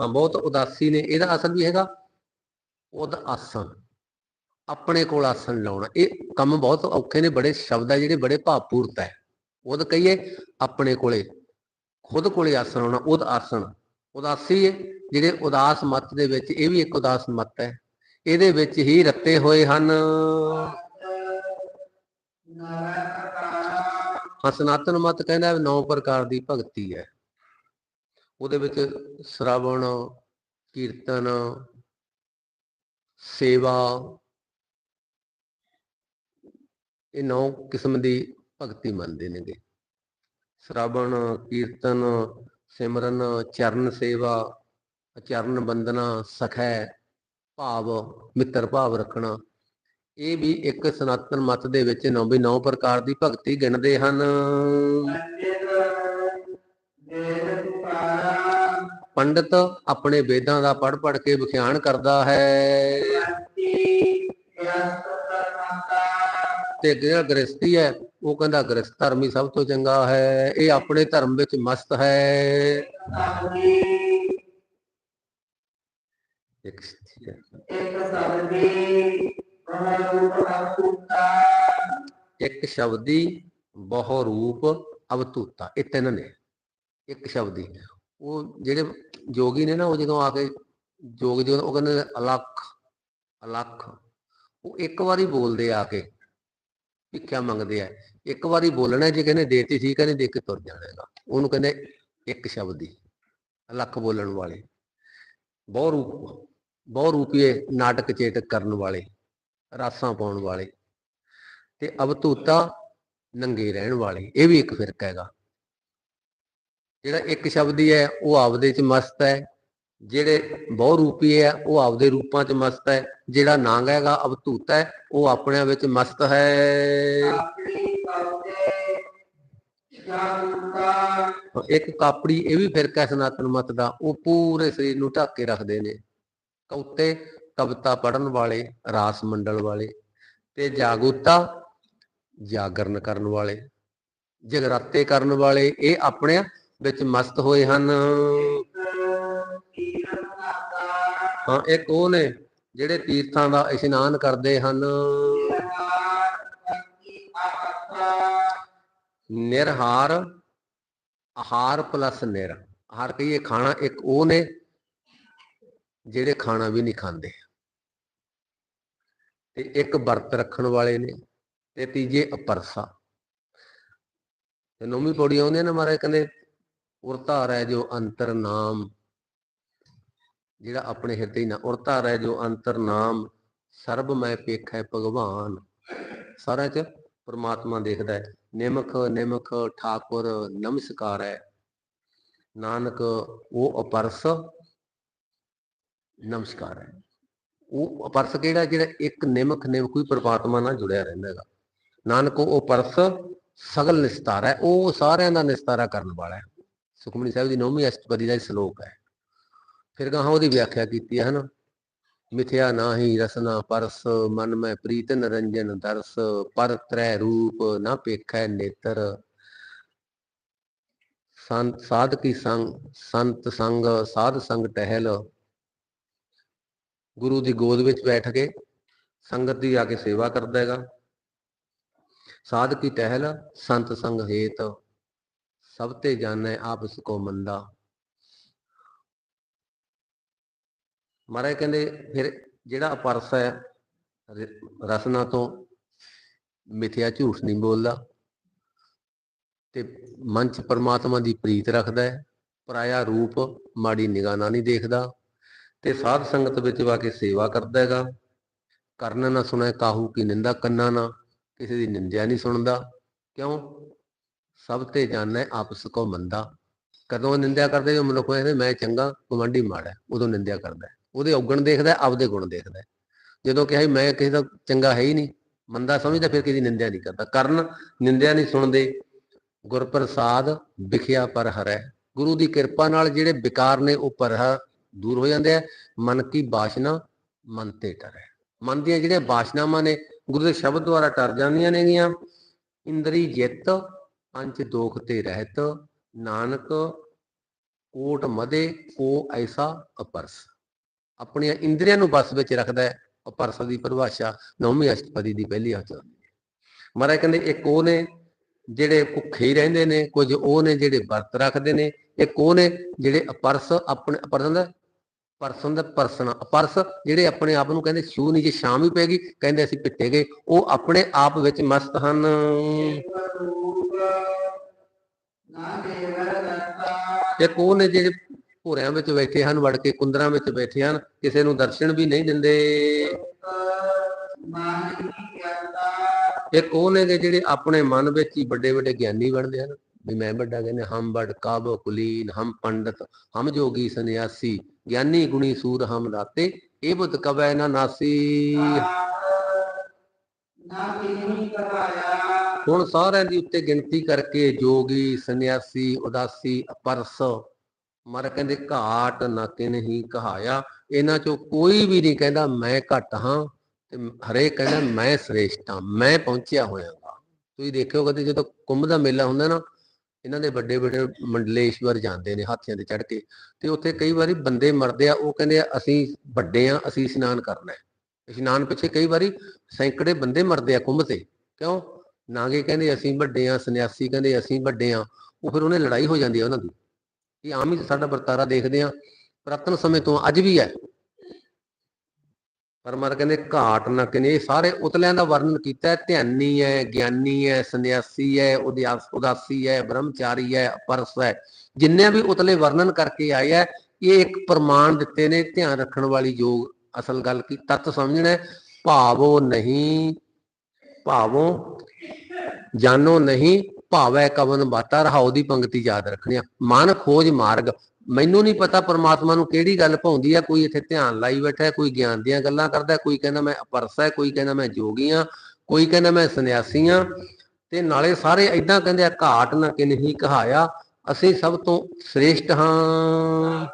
ਹਾਂ, ਬਹੁਤ ਉਦਾਸੀ ਨੇ। ਇਹਦਾ ਅਸਲ ਵੀ ਹੈਗਾ? ਉਦ ਆਸਣ। ਆਪਣੇ ਕੋਲ ਆਸਣ ਲਾਉਣਾ। ਇਹ ਕੰਮ ਬਹੁਤ ਔਖੇ ਨੇ। ਬੜੇ ਸ਼ਬਦ ਆ ਜਿਹੜੇ ਬੜੇ ਭਾਵਪੂਰਤ ਹੈ। ਉਦ ਕਹੀਏ, ਆਪਣੇ ਕੋਲੇ, ਖੁਦ ਕੋਲੇ ਆਸਣ ਲਾਉਣਾ ਉਦ ਆਸਣ। ਉਦਾਸੀ ਹੈ। ਜਿਹੜੇ ਉਦਾਸ ਮਤ ਦੇ ਵਿੱਚ, ਇਹ ਵੀ ਇੱਕ ਉਦਾਸ ਮਤ ਹੈ। ਇਹਦੇ ਵਿੱਚ ਹੀ ਰੱਤੇ ਹੋਏ ਹਨ। ਸਨਾਤਨ ਮਤ ਕਹਿੰਦਾ ਨੌ ਪ੍ਰਕਾਰ ਦੀ ਭਗਤੀ ਹੈ। ਉਹਦੇ ਵਿੱਚ ਸ਼ਰਾਵਣ, ਕੀਰਤਨ, ਸੇਵਾ, ਇਹ ਨੌ ਕਿਸਮ ਦੀ ਭਗਤੀ ਮੰਨਦੇ ਨੇਗੇ। ਸ਼ਰਾਵਣ, ਕੀਰਤਨ, ਸਿਮਰਨ, ਚਰਨ ਸੇਵਾ, ਚਰਨ ਬੰਦਨਾ ਸਖੈ ਭਾਵ, ਮਿੱਤਰ ਭਾਵ ਰੱਖਣਾ। ਇਹ ਵੀ ਇੱਕ ਸਨਾਤਨ ਮਤ ਦੇ ਵਿੱਚ ਨੌ ਵੀ ਨੌ ਪ੍ਰਕਾਰ ਦੀ ਭਗਤੀ ਗਿਣਦੇ ਹਨ। ਪੰਡਤ ਆਪਣੇ ਵੇਦਾਂ ਦਾ ਪੜ੍ਹ ਪੜ੍ਹ ਕੇ ਵਿਖਿਆਨ ਕਰਦਾ ਹੈ। ਤੇ ਜਿਹੜਾ ਗ੍ਰਸਤੀ ਹੈ, ਉਹ ਕਹਿੰਦਾ ਗ੍ਰਸਤ ਧਰਮ ਹੀ ਸਭ ਤੋਂ ਚੰਗਾ ਹੈ। ਇਹ ਆਪਣੇ ਧਰਮ ਵਿੱਚ ਮਸਤ ਹੈ। ਇੱਕ ਸਥਿਤੀ ਹੈ। ਇੱਕ ਸ਼ਬਦੀ ਬਹੁ ਰੂਪ ਅਵਤੂਤਾ, ਇਹ ਤਿੰਨ ਨੇ। ਇੱਕ ਸ਼ਬਦੀ। ਉਹ ਜਿਹੜੇ ਜੋਗੀ ਨੇ ਨਾ, ਉਹ ਜਦੋਂ ਆ ਕੇ ਜੋਗ ਜਦੋਂ ਉਹ ਕਹਿੰਦੇ ਨੇ ਅਲੱਖ ਅਲੱਖ। ਉਹ ਇੱਕ ਵਾਰੀ ਬੋਲਦੇ ਆ ਕੇ, ਭਿੱਖਿਆ ਮੰਗਦੇ ਆ। ਇੱਕ ਵਾਰੀ ਬੋਲਣਾ ਜੇ ਕਹਿੰਦੇ ਦੇਤੀ ਸੀ, ਕਹਿੰਦੇ ਨਹੀਂ ਦੇ ਕੇ ਤੁਰ ਜਾਣਾ ਹੈਗਾ। ਉਹਨੂੰ ਕਹਿੰਦੇ ਇੱਕ ਸ਼ਬਦ ਦੀ ਅਲੱਖ ਬੋਲਣ ਵਾਲੇ। ਬਹੁ ਰੂਪ ਬਹੁ ਰੂਪੀਏ ਨਾਟਕ ਚੇਟਕ ਕਰਨ ਵਾਲੇ, ਰਾਸਾਂ ਪਾਉਣ ਵਾਲੇ ਤੇ ਅਵਤੂਤਾ ਨੰਗੇ ਰਹਿਣ ਵਾਲੇ, ਇਹ ਵੀ ਇੱਕ ਫਿਰਕਾ ਹੈਗਾ। ਜਿਹੜਾ ਇੱਕ ਸ਼ਬਦੀ ਹੈ ਉਹ ਆਪਦੇ ਚ ਮਸਤ ਹੈ, ਜਿਹੜੇ ਬਹੁ ਰੂਪੀ ਹੈ, ਉਹ ਆਪਦੇ ਰੂਪਾਂ ਚ ਮਸਤ ਹੈ, ਜਿਹੜਾ ਨਾਂਗ ਹੈਗਾ ਅਵਤੂਤਾ ਹੈ, ਉਹ ਆਪਣਿਆਂ ਵਿੱਚ ਮਸਤ ਹੈ। ਇੱਕ ਕਾਪੜੀ, ਇਹ ਵੀ ਫਿਰਕਾ ਹੈ, ਸਨਾਤਨ ਮਤ ਦਾ, ਉਹ ਪੂਰੇ ਸਰੀਰ ਨੂੰ ਢੱਕ ਕੇ ਰੱਖਦੇ ਨੇ। ਕਉਤੇ ਕਵਿਤਾ ਪੜਨ ਵਾਲੇ ਰਾਸ ਮੰਡਲ ਵਾਲੇ ਤੇ ਜਾਗੂਤਾ ਜਾਗਰਨ ਕਰਨ ਵਾਲੇ ਜਗਰਾਤੇ ਕਰਨ ਵਾਲੇ ਇਹ ਆਪਣੇ ਵਿੱਚ ਮਸਤ ਹੋਏ ਹਨ। ਹਾਂ ਇੱਕ ਉਹ ਨੇ ਜਿਹੜੇ ਤੀਰਥਾਂ ਦਾ ਇਸ਼ਨਾਨ ਕਰਦੇ ਹਨ? ਨਿਰਹਾਰ ਆਹਾਰ ਪਲਸ ਨਿਰ। ਆਹਾਰ ਕਹੀਏ ਖਾਣਾ ਇੱਕ ਉਹ ਨੇ ਜਿਹੜੇ ਖਾਣਾ ਵੀ ਨਹੀਂ ਖਾਂਦੇ। ਤੇ ਇੱਕ ਵਰਤ ਰੱਖਣ ਵਾਲੇ ਨੇ ਤੇ ਤੀਜੇ ਅਪਰਸਾ। ਤੇ ਨੌਵੀਂ ਪੌੜੀ ਆਉਂਦੇ ਨੇ ਮਹਾਰਾਜ, ਕਹਿੰਦੇ ਉਰਤਾਰ ਹੈ ਜੋ ਅੰਤਰ ਨਾਮ, ਜਿਹੜਾ ਆਪਣੇ ਹਿਰਦੇ ਨਾਲ ਉਰਤਾਰ ਹੈ ਜੋ ਅੰਤਰ ਨਾਮ, ਸਰਬ ਮੈਂ ਪੇਖੈ ਭਗਵਾਨ। ਸਾਰਾ ਚ ਪ੍ਰਮਾਤਮਾ ਦੇਖਦਾ ਹੈ। ਨਿਮਖ ਨਿਮਖ ਠਾਕੁਰ, ਨਮਸਕਾਰ ਹੈ। ਨਾਨਕ, ਉਹ ਅਪਰਸ ਨਮਸਕਾਰ ਹੈ। ਉਹ ਪਰਸ ਕਿਹੜਾ ਜਿਹੜਾ ਇੱਕ ਨਿਮਕ ਨਿਮਕ ਕੋਈ ਪ੍ਰਮਾਤਮਾ ਨਾਲ ਜੁੜਿਆ ਰਹਿੰਦਾ ਹੈਗਾ। ਨਾਨਕ, ਉਹ ਪਰਸ ਸਗਲ ਨਿਸਤਾਰਾ ਹੈ। ਉਹ ਸਾਰਿਆਂ ਦਾ ਨਿਸਤਾਰਾ ਕਰਨ ਵਾਲਾ ਹੈ। ਸੁਖਮਨੀ ਸਾਹਿਬ ਦੀ ਨੌਵੀਂ ਅਸ਼ਟਪਦੀ ਦਾ ਸ਼ਲੋਕ ਹੈ। ਫਿਰ ਗਾਹਾਂ ਉਹਦੀ ਵਿਆਖਿਆ ਕੀਤੀ ਹੈ, ਹਨਾ? ਮਿਥਿਆ ਨਾਹੀ ਰਸਨਾ ਪਰਸ, ਮਨ ਮੈਂ ਪ੍ਰੀਤ ਨਰੰਜਨ ਦਰਸ ਪਰ ਤ੍ਰੈ ਰੂਪ ਨਾ ਪੇਖੈ ਨੇਤਰ। ਸੰਤ, ਸਾਧ ਕੀ ਸੰਗ, ਸੰਤ ਸੰਗ, ਸਾਧ ਸੰਗ ਟਹਿਲ। ਗੁਰੂ ਦੀ ਗੋਦ ਵਿੱਚ ਬੈਠ ਕੇ ਸੰਗਤ ਦੀ ਆ ਕੇ ਸੇਵਾ ਕਰਦਾ ਹੈਗਾ। ਸਾਧ ਕੀ ਟਹਿਲ, ਸੰਤ ਸੰਗ ਹੇਤ, ਸਭ ਤੇ ਜਾਣੈ ਆਪਸ ਕੋ ਮੰਦਾ। ਮਹਾਰਾਜ ਕਹਿੰਦੇ, ਫਿਰ ਜਿਹੜਾ ਅਪਰਸ ਹੈ, ਰ- ਰਸਨਾ ਤੋਂ ਮਿਥਿਆ ਝੂਠ ਨਹੀਂ ਬੋਲਦਾ। ਤੇ ਮਨ ਚ ਪਰਮਾਤਮਾ ਦੀ ਪ੍ਰੀਤ ਰੱਖਦਾ ਹੈ, ਪਰਾਇਆ ਰੂਪ ਮਾੜੀ ਨਿਗਾਹ ਨਾਲ ਨਹੀਂ ਦੇਖਦਾ। ਤੇ ਸਾਧ ਸੰਗਤ ਵਿੱਚ ਵਾ ਕੇ ਸੇਵਾ ਕਰਦਾ ਹੈਗਾ। ਕਰਨ ਨਾ ਸੁਣੈ ਕਾਹੂ ਕੀ ਨਿੰਦਾ ਕੰਨਾ ਨਾ, ਕਿਸੇ ਦੀ ਨਿੰਦਿਆ ਨਹੀਂ ਸੁਣਦਾ। ਕਿਉਂ? ਸਭ ਤੇ ਜਾਣੈ ਆਪਸ ਕੋ ਮੰਦਾ। ਕਦੋਂ ਨਿੰਦਿਆ ਕਰਦੇ ਜੋ ਮਨੁੱਖ ਕਹਿੰਦੇ, ਮੈਂ ਚੰਗਾ ਕਮਾਂਡੀ ਮਾੜਾ। ਉਦੋਂ ਨਿੰਦਿਆ ਕਰਦਾ। ਉਹਦੇ ਔਗਣ ਦੇਖਦਾ, ਆਪਦੇ ਗੁਣ ਦੇਖਦਾ। ਜਦੋਂ ਕਿਹਾ ਵੀ ਮੈਂ ਕਿਸੇ ਦਾ ਚੰਗਾ ਹੈ ਹੀ ਨਹੀਂ, ਮੰਦਾ ਸਮਝਦਾ, ਫਿਰ ਕਿਸੇ ਦੀ ਨਿੰਦਿਆ ਨਹੀਂ ਕਰਦਾ। ਕਰਨ ਨਿੰਦਿਆ ਨਹੀਂ ਸੁਣਦੇ। ਗੁਰ ਪ੍ਰਸਾਦ ਵਿਖਿਆ ਪਰ ਹਰੈ। ਗੁਰੂ ਦੀ ਕਿਰਪਾ ਨਾਲ ਜਿਹੜੇ ਵਿਕਾਰ ਨੇ ਉਹ ਪਰ ਦੂਰ ਹੋ ਜਾਂਦੇ ਆ। ਮਨ ਕੀ ਬਾਸ਼ਨਾ, ਮਨ ਤੇ ਟਰੇ। ਮਨ ਦੀਆਂ ਜਿਹੜੀਆਂ ਬਾਸ਼ਨਾਵਾਂ ਨੇ, ਗੁਰੂ ਦੇ ਸ਼ਬਦ ਦੁਆਰਾ ਟਰ ਜਾਂਦੀਆਂ ਨੇਗੀਆਂ। ਇੰਦਰੀ ਜਿੱਤ ਪੰਜ ਦੋਖ ਤੇ ਰਹਿਤ, ਨਾਨਕ, ਕੋਟ ਮਦੇ, ਕੋ ਐਸਾ ਅਪਰਸ। ਆਪਣੀਆਂ ਇੰਦਰੀਆਂ ਨੂੰ ਬਸ ਵਿੱਚ ਰੱਖਦਾ ਹੈ, ਅਪਰਸ ਦੀ ਪਰਿਭਾਸ਼ਾ ਨੌਵੀਂ ਅਸ਼ਟਪਦੀ ਦੀ ਪਹਿਲੀ ਹੱਥ ਮਹਾਰਾਜ ਕਹਿੰਦੇ, ਇੱਕ ਉਹ ਨੇ ਜਿਹੜੇ ਭੁੱਖੇ ਹੀ ਰਹਿੰਦੇ ਨੇ, ਕੁਝ ਉਹ ਨੇ ਜਿਹੜੇ ਵਰਤ ਰੱਖਦੇ ਨੇ, ਇੱਕ ਉਹ ਨੇ ਜਿਹੜੇ ਅਪਰਸ ਆਪਣੇ ਪਰਸਨ ਦਾ ਪਰਸਨ ਦਾ ਪਰਸਨ ਪਰਸ ਜਿਹੜੇ ਆਪਣੇ ਆਪ ਨੂੰ ਕਹਿੰਦੇ ਛੂ ਨਹੀਂ ਜੇ ਸ਼ਾਮ ਪੈ ਗਈ ਕਹਿੰਦੇ ਅਸੀਂ ਪਿੱਟੇ ਗਏ। ਉਹ ਆਪਣੇ ਆਪ ਵਿੱਚ ਮਸਤ ਹਨ। ਰੂਪ ਨਾ ਨੇ ਜਿਹੜੇ ਭੋਰਿਆਂ ਵਿੱਚ ਬੈਠੇ ਹਨ ਵੜ ਕੇ ਕੁੰਦਰਾਂ ਵਿੱਚ ਬੈਠੇ ਹਨ, ਕਿਸੇ ਨੂੰ ਦਰਸ਼ਨ ਵੀ ਨਹੀਂ ਦਿੰਦੇ। ਇਹ ਕੀ ਨੇ ਜਿਹੜੇ ਆਪਣੇ ਮਨ ਵਿੱਚ ਹੀ ਵੱਡੇ ਵੱਡੇ ਗਿਆਨੀ ਬਣਦੇ ਹਨ। ਵੀ ਮੈਂ ਵੱਡਾ ਕਹਿੰਦੇ, ਹਮ ਬੜ ਕਾਬ ਕੁਲੀਨ, ਹਮ ਪੰਡਤ, ਹਮ ਜੋਗੀ ਸੰਨਿਆਸੀ, ਗਿਆਨੀ ਗੁਣੀ ਸੂਰ ਹਮ ਰਾਤੇ ਇਹ ਬੁੱਧ ਕਬੈ ਨਾ ਨਾਸੀ। ਹੁਣ ਸਾਰਿਆਂ ਦੀ ਉੱਤੇ ਗਿਣਤੀ ਕਰਕੇ ਜੋਗੀ, ਸੰਨਿਆਸੀ, ਉਦਾਸੀ, ਅਪਰਸ, ਮਰ ਕਹਿੰਦੇ ਘਾਟ ਨਾ ਨਹੀਂ ਕਹਾਇਆ। ਇਹਨਾਂ ਚੋਂ ਕੋਈ ਵੀ ਨਹੀਂ ਕਹਿੰਦਾ ਮੈਂ ਘੱਟ ਹਾਂ, ਤੇ ਹਰੇਕ ਕਹਿੰਦਾ ਮੈਂ ਸ੍ਰੇਸ਼ਟ ਹਾਂ, ਮੈਂ ਪਹੁੰਚਿਆ ਹੋਇਆਗਾ। ਤੁਸੀਂ ਦੇਖਿਓ ਕਦੇ ਜਦੋਂ ਕੁੰਭ ਦਾ ਮੇਲਾ ਹੁੰਦਾ ਨਾ ਇਹਨਾਂ ਦੇ ਵੱਡੇ ਵੱਡੇ ਮੰਡਲੇਸ਼ਵਰ ਜਾਂਦੇ ਨੇ ਹਾਥੀਆਂ ਤੇ ਚੜ ਕੇ ਤੇ ਉੱਥੇ ਕਈ ਵਾਰੀ ਬੰਦੇ ਮਰਦੇ ਆ, ਉਹ ਕਹਿੰਦੇ ਆ, ਅਸੀਂ ਵੱਡੇ ਆ, ਅਸੀਂ ਇਸ਼ਨਾਨ ਕਰਨਾ ਹੈ। ਇਸ਼ਨਾਨ ਪਿੱਛੇ ਕਈ ਵਾਰੀ ਸੈਂਕੜੇ ਬੰਦੇ ਮਰਦੇ ਆ ਕੁੰਭ ਤੇ। ਕਿਉਂ? ਨਾਗੇ ਕਹਿੰਦੇ ਅਸੀਂ ਵੱਡੇ ਆ, ਸੰਨਿਆਸੀ ਕਹਿੰਦੇ ਅਸੀਂ ਵੱਡੇ ਆ, ਉਹ ਫਿਰ ਉਹਨੇ ਲੜਾਈ ਹੋ ਜਾਂਦੀ ਆ ਉਹਨਾਂ ਦੀ। ਇਹ ਆਮ ਹੀ ਸਾਡਾ ਵਰਤਾਰਾ ਦੇਖਦੇ ਆ, ਪ੍ਰਤਨ ਸਮੇਂ ਤੋਂ ਅੱਜ ਵੀ ਹੈ। ਪਰ ਕਹਿੰਦੇ ਘਾਟ ਨਾ ਕਹਿੰਦੇ ਇਹ ਸਾਰੇ ਉਤਲਿਆਂ ਦਾ ਵਰਣਨ ਕੀਤਾ ਹੈ। ਧਿਆਨੀ ਹੈ ਗਿਆਨੀ ਹੈ ਸੰਨਿਆਸੀ ਹੈ ਉਦਾਸੀ ਹੈ ਬ੍ਰਹਮਚਾਰੀ ਹੈ ਪਰਸ ਹੈ। ਜਿੰਨੇ ਵੀ ਉਤਲੇ ਵਰਣਨ ਕਰਕੇ ਆਏ ਹੈ ਇਹ ਇੱਕ ਪ੍ਰਮਾਣ ਦਿੱਤੇ ਨੇ ਧਿਆਨ ਰੱਖਣ ਵਾਲੀ ਯੋਗ ਅਸਲ ਗੱਲ ਕੀ ਤੱਤ ਸਮਝਣਾ ਹੈ, ਭਾਵੋ ਨਹੀਂ ਭਾਵੋ ਜਾਨੋ ਨਹੀਂ ਭਾਵੈ ਕਵਨ ਬਾਤਾ ਰਹਾਉ ਦੀ ਪੰਕਤੀ ਯਾਦ ਰੱਖਣੀ ਆ। ਮਨ ਖੋਜ ਮਾਰਗ ਮੈਨੂੰ ਨਹੀਂ ਪਤਾ ਪਰਮਾਤਮਾ ਨੂੰ ਕਿਹੜੀ ਗੱਲ ਭਾਉਂਦੀ ਆ, ਕੋਈ ਇੱਥੇ ਧਿਆਨ ਲਾਈ ਬੈਠਾ ਕੋਈ ਗਿਆਨ ਦੀਆਂ ਗੱਲਾਂ ਕਰਦਾ ਕੋਈ ਕਹਿੰਦਾ ਮੈਂ ਅਪਰਸ ਹੈ, ਕੋਈ ਕਹਿੰਦਾ ਮੈਂ ਜੋਗੀ ਆ ਕੋਈ ਕਹਿੰਦਾ ਮੈਂ ਸੰਨਿਆਸੀ ਆ ਤੇ ਨਾਲੇ ਸਾਰੇ ਐਦਾਂ ਕਹਿੰਦੇ ਆ, ਘਾਟ ਨਾ ਕਿ ਨਹੀਂ ਕਹਾਇਆ, ਅਸੀਂ ਸਭ ਤੋਂ ਸ੍ਰੇਸ਼ਟ ਹਾਂ।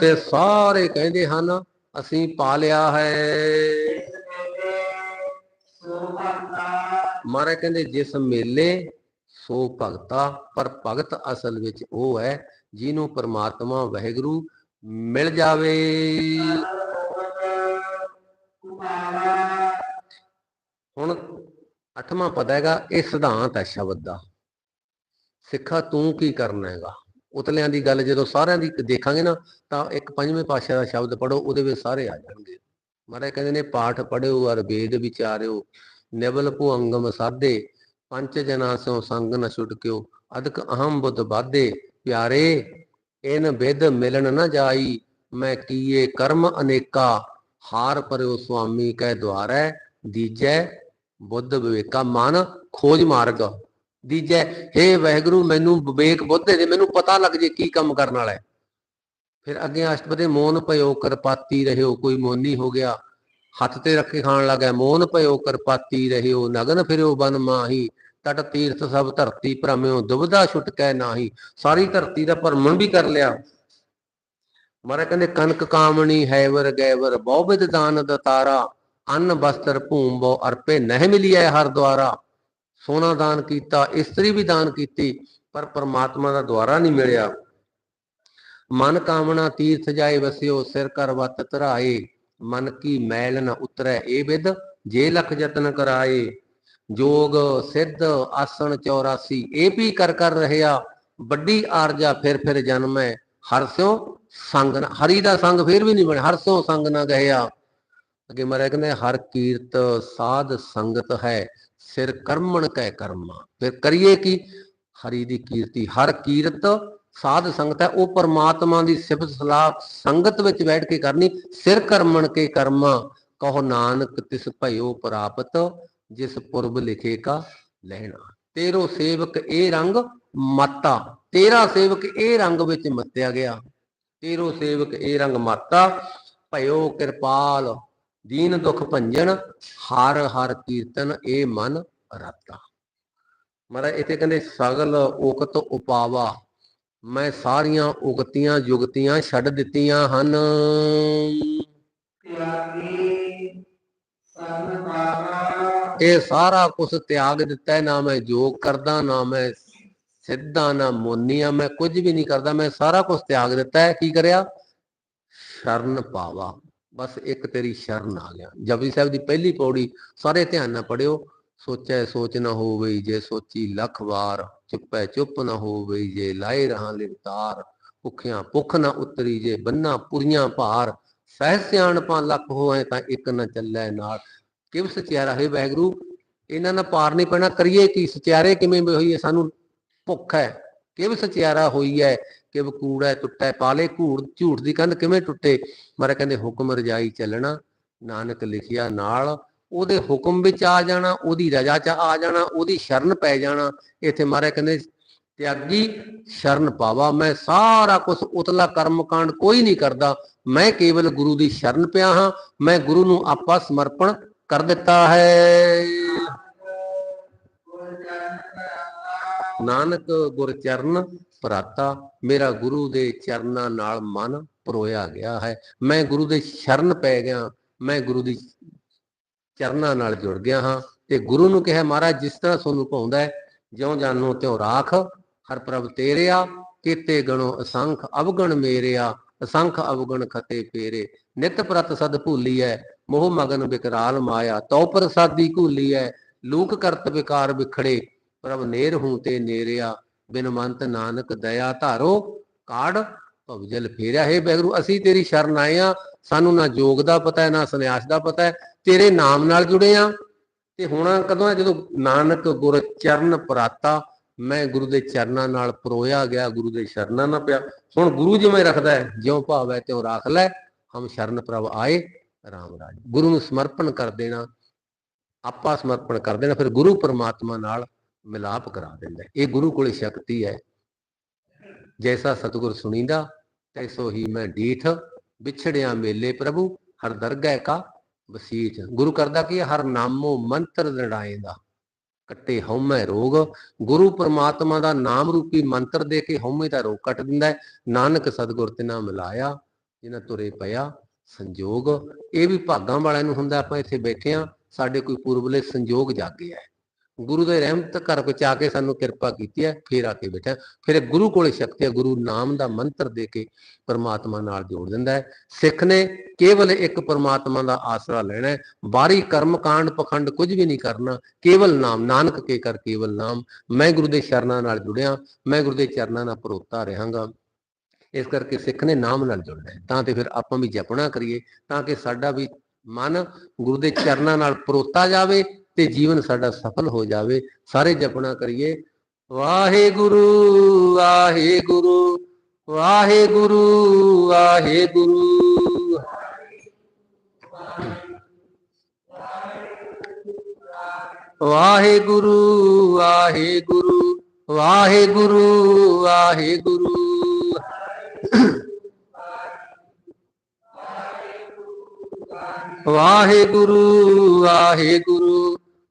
ਤੇ ਸਾਰੇ ਕਹਿੰਦੇ ਹਨ, ਅਸੀਂ ਪਾ ਲਿਆ ਹੈ। ਸੋ ਮਹਾਰਾਜ ਕਹਿੰਦੇ, ਜਿਸ ਮੇਲੇ ਸੋ ਭਗਤਾ, ਪਰ ਭਗਤ ਅਸਲ ਵਿੱਚ ਉਹ ਹੈ ਜਿਹਨੂੰ ਪਰਮਾਤਮਾ ਵਾਹਿਗੁਰੂ ਮਿਲ ਜਾਵੇ। ਹੁਣ ਅੱਠਵਾਂ ਪਤਾ ਹੈਗਾ, ਇਹ ਸਿਧਾਂਤ ਹੈ ਸ਼ਬਦ ਦਾ। ਸਿੱਖਾ ਤੂੰ ਕੀ ਕਰਨਾ ਹੈਗਾ? ਉਤਲਿਆਂ ਦੀ ਗੱਲ ਜਦੋਂ ਸਾਰਿਆਂ ਦੀ ਦੇਖਾਂਗੇ ਨਾ, ਤਾਂ ਇੱਕ ਪੰਜਵੇਂ ਪਾਤਸ਼ਾਹ ਦਾ ਸ਼ਬਦ ਪੜੋ ਉਹਦੇ ਵਿੱਚ ਸਾਰੇ ਆ ਜਾਣਗੇ। ਮਹਾਰਾਜ ਕਹਿੰਦੇ ਨੇ, ਪਾਠ ਪੜਿਓ ਅਰ ਵੇਦ ਵਿਚਾਰਿਓ, ਨਿਵਲ ਭੁਅੰਗਮ ਸਾਧੇ ਪੰਜ ਜਨਾ ਸੋ ਸੰਗ ਨ ਛੁਟਕਿਓ ਅਦਕ ਅਹਮ ਬੁੱਧ ਬਾਧੇ ਪਿਆਰੇ, ਇਨ ਵਿਦ ਮਿਲਣ ਨ ਜਾਈ, ਮੈਂ ਕੀਏ ਕਰਮ ਅਨੇਕਾ, ਹਾਰ ਪਰਿਓ ਸੁਆਮੀ ਕਹਿ ਦਵਾਰੈ ਦੀਜੈ ਬੁੱਧ ਵਿਵੇਕਾ ਮਨ ਖੋਜ ਮਾਰਗ। ਦੀਜੈ, ਹੇ ਵਹਿਗੁਰੂ, ਮੈਨੂੰ ਵਿਵੇਕ ਬੁੱਧ ਦੇ ਦੇ ਮੈਨੂੰ ਪਤਾ ਲੱਗ ਜੇ ਕੀ ਕੰਮ ਕਰਨ ਵਾਲਾ ਹੈ। ਫਿਰ ਅੱਗੇ ਅਸ਼ਟਪਦੇ, ਮੋਨ ਭਇਓ, ਕਰਪਾਤੀ ਰਹਿਓ, ਕੋਈ ਮੋਨੀ ਹੋ ਗਿਆ। ਹੱਥ ਤੇ ਰੱਖ ਕੇ ਖਾਣ ਲੱਗਾ ਮੋਨ ਭਇਓ ਕਰਪਾਤੀ ਰਹਿਓ ਨਗਨ ਫਿਰਿਓ ਬਨ ਮਾਹੀ, ਤਟ ਤੀਰਥ ਸਭ ਧਰਤੀ ਭ੍ਰਮਿਓ ਦੁਬਦਾ ਛੁਟਕੈ ਨਾਹੀ, ਸਾਰੀ ਧਰਤੀ ਦਾ ਭਰਮਣ ਵੀ ਕਰ ਲਿਆ। ਮਹਾਰਾਜ ਕਹਿੰਦੇ ਕਨਕ ਕਾਮਣੀ ਹੈਵਰ ਗੈਵਰ, ਬਹੁ ਵਿਦ ਦਾਨ ਦਤਾਰਾ, ਅੰਨ ਬਸਤਰ ਭੂਮ ਬਹੁ ਅਰਪੇ, ਨਹਿ ਮਿਲਿਆ ਹਰ ਦੁਆਰਾ। ਸੋਨਾ ਦਾਨ ਕੀਤਾ, ਇਸਤਰੀ ਵੀ ਦਾਨ ਕੀਤੀ, ਪਰ ਪਰਮਾਤਮਾ ਦਾ ਦੁਆਰਾ ਨਹੀਂ ਮਿਲਿਆ। ਮਨ ਕਾਮਣਾ ਤੀਰਥ ਜਾਏ ਵਸਿਓ, ਸਿਰ ਕਰ ਵਤ ਧਰਾਏ ਮਨ ਕੀ ਮੈਲ ਨ ਉਤਰੈ ਏ ਵਿਦ ਜੇ ਲਖ ਯਤਨ ਕਰਾਏ। ਜੋਗ ਸਿੱਧ ਆਸਣ 84 ਇਹ ਵੀ ਕਰ ਕਰ ਰਹਿਆ। ਵੱਡੀ ਆਰਜਾ ਫਿਰ ਫਿਰ ਜਨਮੈ। ਹਰ ਸਿਓ ਸੰਗ ਨ- ਹਰੀ ਦਾ ਸੰਗ ਫਿਰ ਵੀ ਨਹੀਂ ਬਣਿਆ। ਹਰਸਿਓ ਸੰਗ ਨਾ ਗਇਆ ਅੱਗੇ ਮਹਾਰਾਜ ਕਹਿੰਦੇ, ਹਰ ਕੀਰਤ ਸਾਧ ਸੰਗਤ ਹੈ, ਸਿਰ ਕਰਮਣ ਕੈ ਕਰਮਾ। ਫਿਰ ਕਰੀਏ ਕੀ? ਹਰੀ ਦੀ ਕੀਰਤੀ। ਹਰ ਕੀਰਤ ਸਾਧ ਸੰਗਤ ਹੈ, ਉਹ ਪਰਮਾਤਮਾ ਦੀ ਸਿਫਤ ਸਲਾਹ ਸੰਗਤ ਵਿੱਚ ਬੈਠ ਕੇ ਕਰਨੀ, ਸਿਰ ਕਰਮਣ ਕੇ ਕਰਮਾ, ਕਹੋ ਨਾਨਕ ਤਿਸ ਭਇਓ ਪ੍ਰਾਪਤ, ਜਿਸ ਪੁਰਬ ਲਿਖੇ ਕਾ ਲੈਣਾ। ਤੇਰੋ ਸੇਵਕ ਇਹ ਰੰਗ ਮਾਤਾ, ਤੇਰਾ ਸੇਵਕ ਇਹ ਰੰਗ ਵਿੱਚ ਮੱਤਿਆ ਗਿਆ। ਤੇਰੋ ਸੇਵਕ ਇਹ ਰੰਗ ਮਾਤਾ, ਭਇਓ ਕਿਰਪਾਲ, ਦੀਨ ਦੁਖ ਭੰਜਨ, ਹਰ ਹਰ ਕੀਰਤਨ ਇਹ ਮਨ ਰਤਾ। ਮਹਾਰਾਜ, ਇਥੇ ਕਹਿੰਦੇ, ਸਗਲ ਓਕਤ ਉਪਾਵਾ ਮੈਂ ਸਾਰੀਆਂ ਉਗਤੀਆਂ ਯੁਗਤੀਆਂ ਛੱਡ ਦਿੱਤੀਆਂ ਹਨ। ਇਹ ਸਾਰਾ ਕੁਝ ਤਿਆਗ ਦਿੱਤਾ ਹੈ ਨਾ ਮੈਂ ਯੋਗ ਕਰਦਾ ਨਾ ਮੈਂ ਸਿੱਧਾ ਨਾ ਮੋਨੀਆ ਮੈਂ ਕੁਝ ਵੀ ਨਹੀਂ ਕਰਦਾ ਮੈਂ ਸਾਰਾ ਕੁਝ ਤਿਆਗ ਦਿੱਤਾ ਹੈ। ਕੀ ਕਰਿਆ? ਸ਼ਰਨ ਪਾਵਾ। ਬਸ ਇੱਕ ਤੇਰੀ ਸ਼ਰਨ ਆ ਗਿਆ। ਜਪਜੀ ਸਾਹਿਬ ਦੀ ਪਹਿਲੀ ਪੌੜੀ ਸਾਰੇ ਧਿਆਨ ਨਾਲ ਪੜਿਓ ਸੋਚੈ ਸੋਚ ਨਾ ਹੋਵੇ ਜੇ ਸੋਚੀ ਲੱਖ ਵਾਰ, ਚੁੱਪੈ ਚੁੱਪ ਨਾ ਹੋਵੇ ਜੇ ਲਾਏ ਰਹਾ ਲਿਵਤਾਰ ਭੁੱਖਿਆਂ ਭੁੱਖ ਨਾ ਉਤਰੀ ਜੇ ਬੰਨਾ ਪੁਰੀਆਂ ਭਾਰ, ਸਹਿ ਸਿਆਣਪਾਂ ਲੱਖ ਹੋਏ ਤਾਂ ਇੱਕ ਨਾ ਚੱਲੈ ਨਾਲ ਕਿਵ ਸਚਿਆਰਾ, ਹੈ ਵਾਹਿਗੁਰੂ, ਇਹਨਾਂ ਨਾਲ ਪਾਰ ਨਹੀਂ ਪੈਣਾ, ਕਰੀਏ ਕੀ? ਸਚਿਆਰੇ ਕਿਵੇਂ ਹੋਈ ਹੈ? ਸਾਨੂੰ ਭੁੱਖ ਹੈ। ਕਿਵ ਸਚਿਆਰਾ ਹੋਈ ਹੈ ਕਿਵ ਕੂੜਾ ਟੁੱਟੈ ਪਾਲੇ ਘੂੜ, ਝੂਠ ਦੀ ਕੰਧ ਕਿਵੇਂ ਟੁੱਟੇ? ਮਾਰੇ ਕਹਿੰਦੇ, ਹੁਕਮ ਰਜਾਈ ਚੱਲਣਾ, ਨਾਨਕ ਲਿਖਿਆ ਨਾਲ ਉਹਦੇ ਹੁਕਮ ਵਿੱਚ ਆ ਜਾਣਾ, ਉਹਦੀ ਰਜਾ ਚ ਆ ਜਾਣਾ, ਉਹਦੀ ਸ਼ਰਨ ਪੈ ਜਾਣਾ। ਇੱਥੇ ਮਹਾਰਾਜ ਕਹਿੰਦੇ, ਤਿਆਗੀ, ਸ਼ਰਨ ਪਾਵਾ ਮੈਂ, ਸਾਰਾ ਕੁਝ ਉਤਲਾ ਕਰਮ ਕਾਂਡ ਕੋਈ ਨਹੀਂ ਕਰਦਾ। ਮੈਂ ਕੇਵਲ ਗੁਰੂ ਦੀ ਸ਼ਰਨ ਪਿਆ ਹਾਂ, ਮੈਂ ਗੁਰੂ ਨੂੰ ਆਪਾ ਸਮਰਪਣ ਕਰ ਦਿੱਤਾ ਹੈ। ਨਾਨਕ ਗੁਰ ਚਰਨ ਭਰਾਤਾ, ਮੇਰਾ ਗੁਰੂ ਦੇ ਚਰਨਾਂ ਨਾਲ ਮਨ ਪਰੋਇਆ ਗਿਆ ਹੈ। ਮੈਂ ਗੁਰੂ ਦੇ ਸ਼ਰਨ ਪੈ ਗਿਆ, ਮੈਂ ਗੁਰੂ ਦੀ ਚਰਨਾਂ ਨਾਲ ਜੁੜ ਗਿਆ ਹਾਂ ਤੇ ਗੁਰੂ ਨੂੰ ਕਿਹਾ, ਮਹਾਰਾਜ, ਜਿਸ ਤਰ੍ਹਾਂ ਤੁਹਾਨੂੰ ਪਾਉਂਦਾ ਹੈ, ਜਿਉਂ ਜਾਨੋ ਤਿਉ ਰਾਖ, ਹਰ ਪ੍ਰਭ ਤੇਰਿਆ ਕੀਤੇ ਗਣੋ ਅਸੰਖ, ਅਵਗਣ ਮੇਰਿਆ ਅਸੰਖ ਅਵਗਣ ਖਤੇ ਫੇਰੇ ਨਿਤ ਪ੍ਰਤ ਸਦ ਭੂਲੀਐ ਮੋਹ ਮਗਨ ਵਿਕਰਾਲ ਮਾਇਆ, ਤਉ ਪ੍ਰਸਾਦੀ ਘੂਲੀਐ ਲੂਕ ਕਰਤ ਵਿਕਾਰ ਵਿਖੜੇ, ਪ੍ਰਭ ਨੇਰ ਹੂੰ ਤੇ ਨੇਰਿਆ ਬਿਨਮੰਤ ਨਾਨਕ ਦਇਆ ਧਾਰੋ, ਕਾੜ ਭਵਜਲ ਫੇਰਿਆ, ਹੈ ਬੈਗਰੂ ਅਸੀਂ ਤੇਰੀ ਸ਼ਰਨ ਆਏ ਆ ਸਾਨੂੰ ਨਾ ਜੋਗ ਦਾ ਪਤਾ ਹੈ, ਨਾ ਸੰਨਿਆਸ ਦਾ ਪਤਾ ਹੈ ਤੇਰੇ ਨਾਮ ਨਾਲ ਜੁੜੇ ਆ। ਤੇ ਹੁਣ ਕਦੋਂ ਹੈ? ਜਦੋਂ ਨਾਨਕ ਗੁਰ ਚਰਨ ਪਰਾਤਾ, ਮੈਂ ਗੁਰੂ ਦੇ ਚਰਨਾਂ ਨਾਲ ਪਰੋਇਆ ਗਿਆ, ਗੁਰੂ ਦੇ ਸ਼ਰਨਾਂ ਨਾਲ ਪਿਆ। ਹੁਣ ਗੁਰੂ ਜਿਵੇਂ ਰੱਖਦਾ ਹੈ, ਜਿਉਂ ਭਾਵ ਹੈ ਤਿਉ ਰੱਖ ਲੈ, ਹਮ ਸ਼ਰਨ ਪ੍ਰਭ ਆਏ ਰਾਮ ਰਾਜ। ਗੁਰੂ ਨੂੰ ਸਮਰਪਣ ਕਰ ਦੇਣਾ, ਆਪਾ ਸਮਰਪਣ ਕਰ ਦੇਣਾ, ਫਿਰ ਗੁਰੂ ਪਰਮਾਤਮਾ ਨਾਲ ਮਿਲਾਪ ਕਰਾ ਦਿੰਦਾ ਇਹ ਗੁਰੂ ਕੋਲੇ ਸ਼ਕਤੀ ਹੈ। ਜੈਸਾ ਸਤਿਗੁਰ ਸੁਣੀਂਦਾ, ਤੈਸੋ ਹੀ ਮੈਂ ਡੀਠ, ਵਿਛੜਿਆ ਮੇਲੇ ਪ੍ਰਭੂ, ਹਰ ਦਰਗਹਿ ਕਾ ਵਸੀਠ ਗੁਰੂ ਕਰਦਾ ਕੀ ਹੈ? ਹਰ ਨਾਮੋ ਮੰਤਰ ਲੜਾਏਂਦਾ ਕੱਟੇ ਹਉਮੈ ਰੋਗ। ਗੁਰੂ ਪਰਮਾਤਮਾ ਦਾ ਨਾਮ ਰੂਪੀ ਮੰਤਰ ਦੇ ਕੇ ਹਉਮੈ ਦਾ ਰੋਗ ਕੱਟ ਦਿੰਦਾ ਹੈ। ਨਾਨਕ ਸਤਿਗੁਰ ਤੇ ਨਾਲ ਮਿਲਾਇਆ ਜਿਨ੍ਹਾਂ ਤੁਰੇ ਪਿਆ ਸੰਜੋਗ। ਇਹ ਵੀ ਭਾਗਾਂ ਵਾਲਿਆਂ ਨੂੰ ਹੁੰਦਾ, ਆਪਾਂ ਇੱਥੇ ਬੈਠੇ ਆ ਸਾਡੇ ਕੋਈ ਪੂਰਬਲੇ ਸੰਜੋਗ ਜਾਗੇ ਹੈ ਗੁਰੂ ਦੇ ਰਹਿਮਤ ਘਰ ਵਿੱਚ ਆ ਕੇ ਸਾਨੂੰ ਕਿਰਪਾ ਕੀਤੀ ਹੈ, ਫੇਰ ਆ ਕੇ ਬੈਠਾ ਫਿਰ ਗੁਰੂ ਕੋਲੇ ਸ਼ਕਤੀ ਹੈ, ਗੁਰੂ ਨਾਮ ਦਾ ਮੰਤਰ ਦੇ ਕੇ ਪਰਮਾਤਮਾ ਨਾਲ ਜੋੜ ਦਿੰਦਾ ਹੈ। ਸਿੱਖ ਨੇ ਕੇਵਲ ਇੱਕ ਪਰਮਾਤਮਾ ਦਾ ਆਸਰਾ ਲੈਣਾ ਹੈ। ਬਾਹਰੀ ਕਰਮ ਕਾਂਡ ਪਖੰਡ ਕੁਝ ਵੀ ਨਹੀਂ ਕਰਨਾ। ਕੇਵਲ ਨਾਮ, ਨਾਨਕ ਕੇ ਕਰ ਕੇਵਲ ਨਾਮ। ਮੈਂ ਗੁਰੂ ਦੇ ਸ਼ਰਨਾਂ ਨਾਲ ਜੁੜਿਆ, ਮੈਂ ਗੁਰੂ ਦੇ ਚਰਨਾਂ ਨਾਲ ਪਰੋਤਾ ਰਹਾਂਗਾ। ਇਸ ਕਰਕੇ ਸਿੱਖ ਨੇ ਨਾਮ ਨਾਲ ਜੁੜਨਾ ਹੈ। ਤਾਂ ਤੇ ਫਿਰ ਆਪਾਂ ਵੀ ਜਪਣਾ ਕਰੀਏ, ਤਾਂ ਕਿ ਸਾਡਾ ਵੀ ਮਨ ਗੁਰੂ ਦੇ ਚਰਨਾਂ ਨਾਲ ਪਰੋਤਾ ਜਾਵੇ ਤੇ ਜੀਵਨ ਸਾਡਾ ਸਫਲ ਹੋ ਜਾਵੇ, ਸਾਰੇ ਜਪਣਾ ਕਰੀਏ। ਵਾਹਿਗੁਰੂ ਵਾਹਿਗੁਰੂ ਵਾਹਿਗੁਰੂ ਵਾਹਿਗੁਰੂ। ਵਾਹਿਗੁਰੂ ਵਾਹਿਗੁਰੂ ਵਾਹਿਗੁਰੂ ਵਾਹਿਗੁਰੂ। ਵਾਹਿਗੁਰੂ ਵਾਹਿਗੁਰੂ।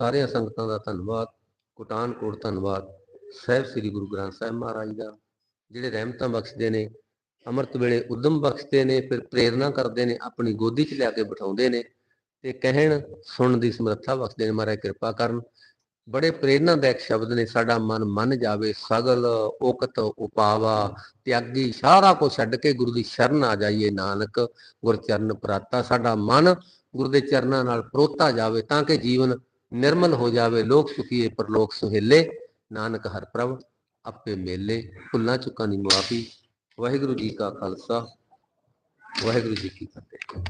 ਸਾਰਿਆਂ ਸੰਗਤਾਂ ਦਾ ਧੰਨਵਾਦ, ਕੋਟਾਨ ਧੰਨਵਾਦ, ਸਾਹਿਬ ਸ੍ਰੀ ਗੁਰੂ ਗ੍ਰੰਥ ਸਾਹਿਬ ਮਹਾਰਾਜ ਦਾ, ਜਿਹੜੇ ਰਹਿਮਤਾਂ ਬਖਸ਼ਦੇ ਨੇ, ਅੰਮ੍ਰਿਤ ਵੇਲੇ ਉਦਮ ਬਖਸ਼ਦੇ ਨੇ, ਫਿਰ ਪ੍ਰੇਰਣਾ ਕਰਦੇ ਨੇ, ਆਪਣੀ ਗੋਦੀ 'ਚ ਲਿਆ ਕੇ ਬਿਠਾਉਂਦੇ ਨੇ ਤੇ ਕਹਿਣ, ਸੁਣਨ ਦੀ ਸਮਰੱਥਾ ਬਖਸ਼ਦੇ ਨੇ, ਮਹਾਰਾਜ ਕਿਰਪਾ ਕਰਨ। ਬੜੇ ਪ੍ਰੇਰਨਾਦਾਇਕ ਸ਼ਬਦ ਨੇ, ਸਾਡਾ ਮਨ ਮੰਨ ਜਾਵੇ, ਸਗਲ ਓਕਤ ਉਪਾਵਾ, ਤਿਆਗੀ ਸਾਰਾ ਕੁਝ ਛੱਡ ਕੇ ਗੁਰੂ ਦੀ ਸ਼ਰਨ ਆ ਜਾਈਏ ਨਾਨਕ ਗੁਰਚਰਨ ਪ੍ਰਾਤਾ, ਸਾਡਾ ਮਨ ਗੁਰੂ ਦੇ ਚਰਨਾਂ ਨਾਲ ਪਰੋਤਾ ਜਾਵੇ, ਤਾਂ ਕਿ ਜੀਵਨ ਨਿਰਮਲ ਹੋ ਜਾਵੇ, ਲੋਕ ਸੁਖੀਏ ਪਰਲੋਕ ਸੁਹੇਲੇ, ਨਾਨਕ ਹਰ ਪ੍ਰਭ, ਆਪੇ ਮੇਲੇ, ਭੁੱਲਾਂ ਚੁੱਕਾਂ ਦੀ ਮੁਆਫੀ, ਵਾਹਿਗੁਰੂ ਜੀ ਕਾ ਖਾਲਸਾ, ਵਾਹਿਗੁਰੂ ਜੀ ਕੀ ਫਤਿਹ